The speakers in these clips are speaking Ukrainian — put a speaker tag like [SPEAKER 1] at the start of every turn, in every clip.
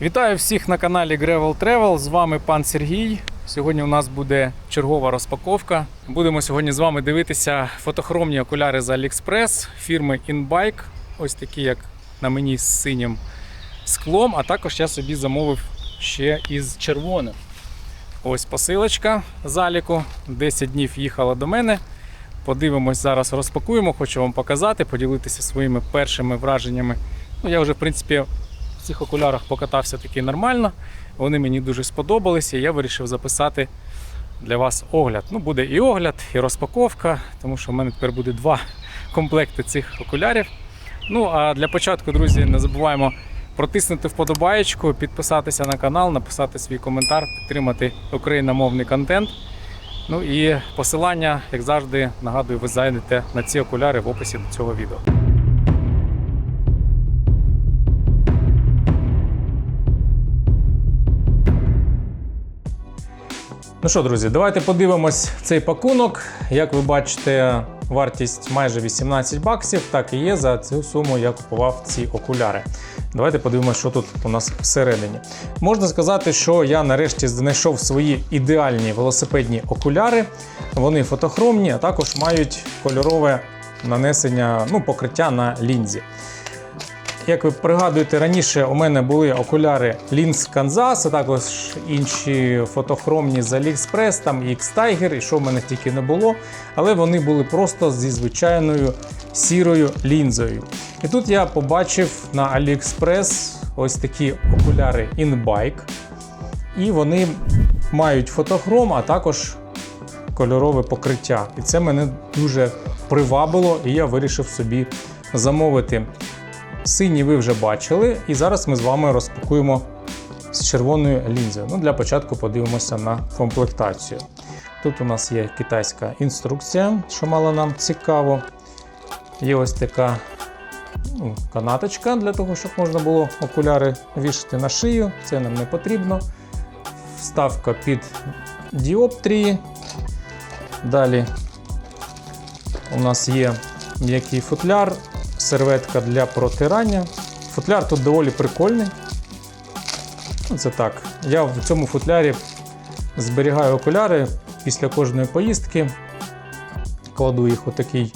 [SPEAKER 1] Вітаю всіх на каналі Gravel Travel. З вами пан Сергій. Сьогодні у нас буде чергова розпаковка. Будемо сьогодні з вами дивитися фотохромні окуляри з AliExpress фірми InBike. Ось такі, як на мені з синім склом. А також я собі замовив ще із червоним. Ось посилочка з Аліку. 10 днів їхала до мене. Подивимось, зараз розпакуємо, хочу вам показати, поділитися своїми першими враженнями. Ну, я вже, в принципі, цих окулярах покатався таки нормально. Вони мені дуже сподобалися, і я вирішив записати для вас огляд. Ну, буде і огляд, і розпаковка, тому що в мене тепер буде два комплекти цих окулярів. Ну, а для початку, друзі, не забуваємо протиснути вподобаєчку, підписатися на канал, написати свій коментар, підтримати україномовний контент. Ну і посилання, як завжди, нагадую, ви знайдете на ці окуляри в описі до цього відео. Ну що, друзі, давайте подивимось цей пакунок. Як ви бачите, вартість майже 18 баксів. Так і є. За цю суму я купував ці окуляри. Давайте подивимося, що тут у нас всередині. Можна сказати, що я нарешті знайшов свої ідеальні велосипедні окуляри. Вони фотохромні, а також мають кольорове нанесення, ну, покриття на лінзі. Як ви пригадуєте, раніше у мене були окуляри Lynx Kansas, а також інші фотохромні з AliExpress, там X-Tiger, і що в мене тільки не було. Але вони були просто зі звичайною сірою лінзою. І тут я побачив на AliExpress ось такі окуляри InBike. І вони мають фотохром, а також кольорове покриття. І це мене дуже привабило, і я вирішив собі замовити. Сині ви вже бачили, і зараз ми з вами розпакуємо з червоною лінзою. Ну, Для початку подивимося на комплектацію. Тут у нас є китайська інструкція, що мало нам цікаво. Є ось така ну, канаточка для того, щоб можна було окуляри вішати на шию. Це нам не потрібно. Вставка під діоптрії. Далі у нас є м'який футляр, серветка для протирання. Футляр тут доволі прикольний. Ну, Це так. Я в цьому футлярі зберігаю окуляри після кожної поїздки. Кладу їх у такий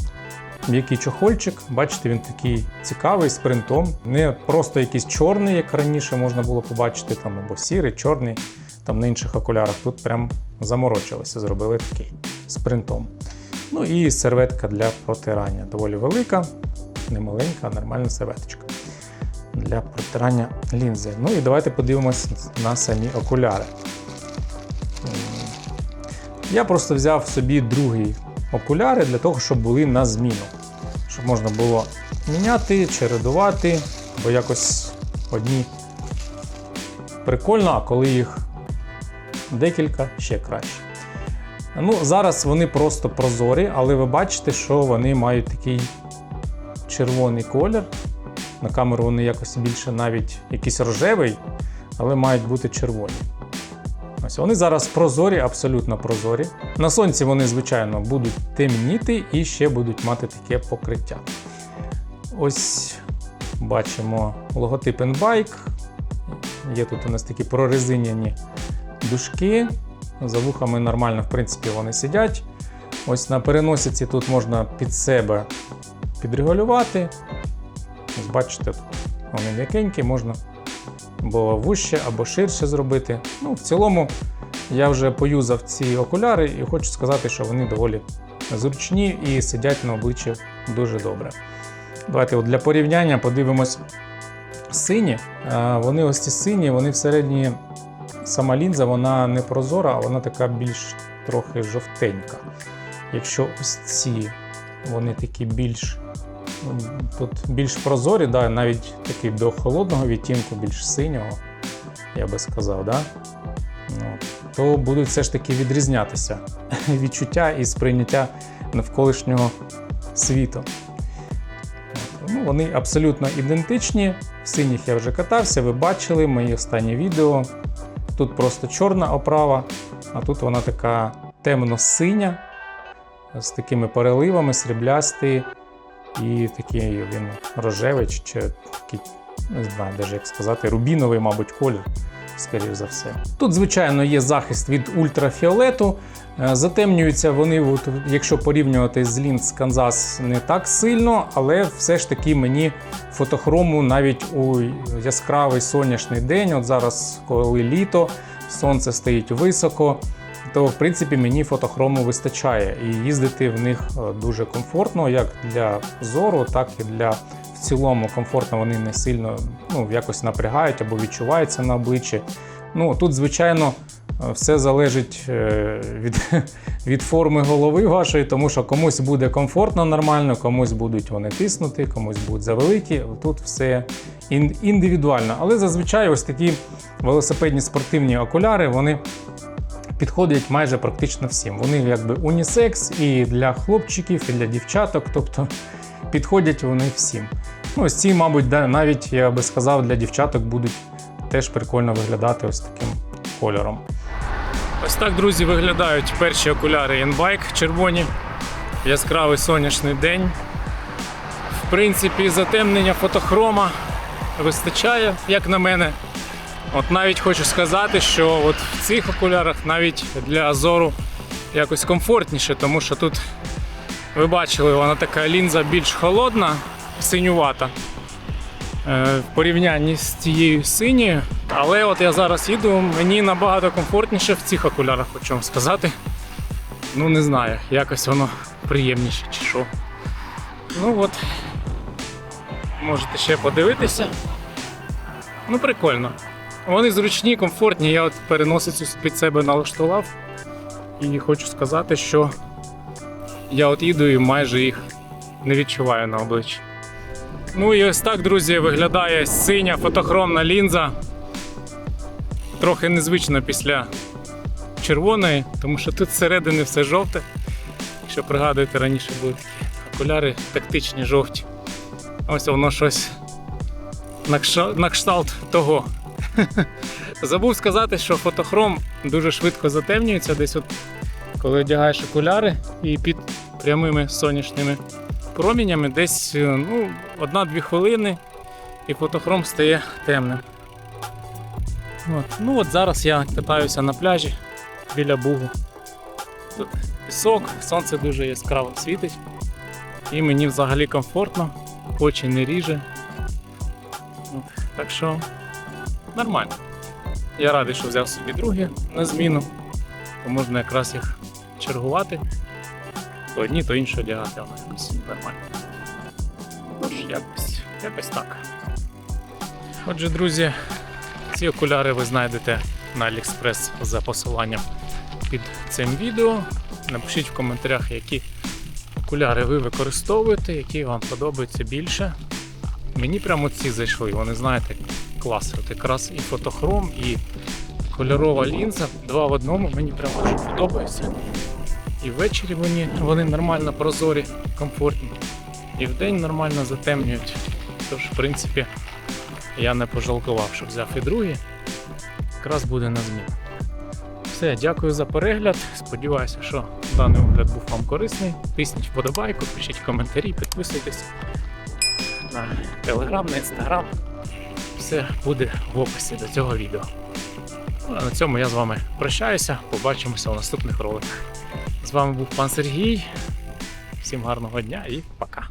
[SPEAKER 1] м'який чохольчик. Бачите, він такий цікавий з принтом. Не просто якийсь чорний, як раніше можна було побачити, там або сірий, чорний, там на інших окулярах. Тут прям заморочилися, зробили такий з принтом. Ну і серветка для протирання. Доволі велика, не маленька, а нормальна серветочка для протирання лінзи. Ну і давайте подивимось на самі окуляри. Я просто взяв собі другий окуляри для того, щоб були на зміну. Щоб можна було міняти, чередувати, бо якось одні прикольно, а коли їх декілька ще краще. Ну, Зараз вони просто прозорі, але ви бачите, що вони мають такий червоний колір. На камеру вони якось більше навіть якийсь рожевий, але мають бути червоні. Ось вони зараз прозорі, абсолютно прозорі. На сонці вони, звичайно, будуть темніти і ще будуть мати таке покриття. Ось бачимо логотип Enbike. Є тут у нас такі прорезиняні дужки. За вухами нормально, в принципі, вони сидять. Ось на переносиці тут можна під себе підрегулювати. Ось бачите, вони м'якенькі, можна або вужче, або ширше зробити. Ну, в цілому, я вже поюзав ці окуляри і хочу сказати, що вони доволі зручні і сидять на обличчі дуже добре. Давайте от для порівняння подивимось сині. Вони ось ці сині, вони всередині сама лінза вона не прозора, а вона така більш трохи жовтенька. Якщо ось ці вони такі більш тут більш прозорі, да, навіть такі до холодного відтінку, більш синього, я би сказав, да? ну, то будуть все ж таки відрізнятися відчуття і сприйняття навколишнього світу. Ну, вони абсолютно ідентичні. В синіх я вже катався, ви бачили мої останні відео. Тут просто чорна оправа, а тут вона така темно-синя, з такими переливами, сріблястий і такий він рожевий чи такий не знаю, навіть як сказати, рубіновий, мабуть, колір, скоріш за все. Тут, звичайно, є захист від ультрафіолету. Е, Затемнюються вони, якщо порівнювати з лінз Канзас, не так сильно, але все ж таки мені фотохрому навіть у яскравий сонячний день, от зараз, коли літо, сонце стоїть високо, то в принципі мені фотохрому вистачає. І їздити в них е, дуже комфортно, як для зору, так і для в цілому комфортно вони не сильно ну, якось напрягають або відчуваються на обличчі. Ну, тут, звичайно, все залежить е, від, від форми голови вашої, тому що комусь буде комфортно нормально, комусь будуть вони тиснути, комусь будуть завеликі. Тут все індивідуально. Але зазвичай ось такі велосипедні спортивні окуляри вони підходять майже практично всім. Вони якби унісекс і для хлопчиків, і для дівчаток, тобто підходять вони всім. Ну, ось ці, мабуть, навіть я би сказав, для дівчаток будуть теж прикольно виглядати ось таким кольором. Ось так, друзі, виглядають перші окуляри Inbike червоні. Яскравий сонячний день. В принципі, затемнення фотохрома вистачає, як на мене. От навіть хочу сказати, що от в цих окулярах навіть для зору якось комфортніше, тому що тут ви бачили, вона така лінза більш холодна, синювата. Е, В порівнянні з тією синьою. Але от я зараз їду, мені набагато комфортніше в цих окулярах, хочу вам сказати. Ну не знаю, якось воно приємніше чи що. Ну от. Можете ще подивитися. Ну, прикольно. Вони зручні, комфортні. Я от переносицю під себе налаштував. І хочу сказати, що я от їду і майже їх не відчуваю на обличчі. Ну і ось так, друзі, виглядає синя фотохромна лінза. Трохи незвично після червоної, тому що тут зсередини все жовте. Якщо пригадуєте, раніше були такі окуляри тактичні жовті. Ось воно щось на кшталт того. Забув сказати, що фотохром дуже швидко затемнюється. Десь от коли одягаєш окуляри і під прямими сонячними промінями, десь е, ну, одна-дві хвилини і фотохром стає темним. От. Ну от зараз я катаюся на пляжі біля бугу. Тут пісок, сонце дуже яскраво світить. І мені взагалі комфортно, очі не ріже. От. Так що нормально. Я радий, що взяв собі другі на зміну, то можна якраз їх чергувати. То одні, то інші одягати, воно якось нормально. Тож, якось, якось так. Отже, друзі, ці окуляри ви знайдете на AliExpress за посиланням під цим відео. Напишіть в коментарях, які окуляри ви використовуєте, які вам подобаються більше. Мені прямо ці зайшли, вони знаєте, клас. От якраз і фотохром, і кольорова лінза. Два в одному мені прямо дуже подобаються. І ввечері вони, вони нормально прозорі, комфортні. І вдень нормально затемнюють. Тож, в принципі, я не пожалкував, що взяв і другий. Якраз буде на зміну. Все, дякую за перегляд. Сподіваюся, що даний огляд був вам корисний. Тисніть вподобайку, пишіть коментарі, підписуйтесь на телеграм, на інстаграм. Все буде в описі до цього відео. Ну, на цьому я з вами прощаюся. Побачимося у наступних роликах. З вами був пан Сергій. Всім гарного дня і пока.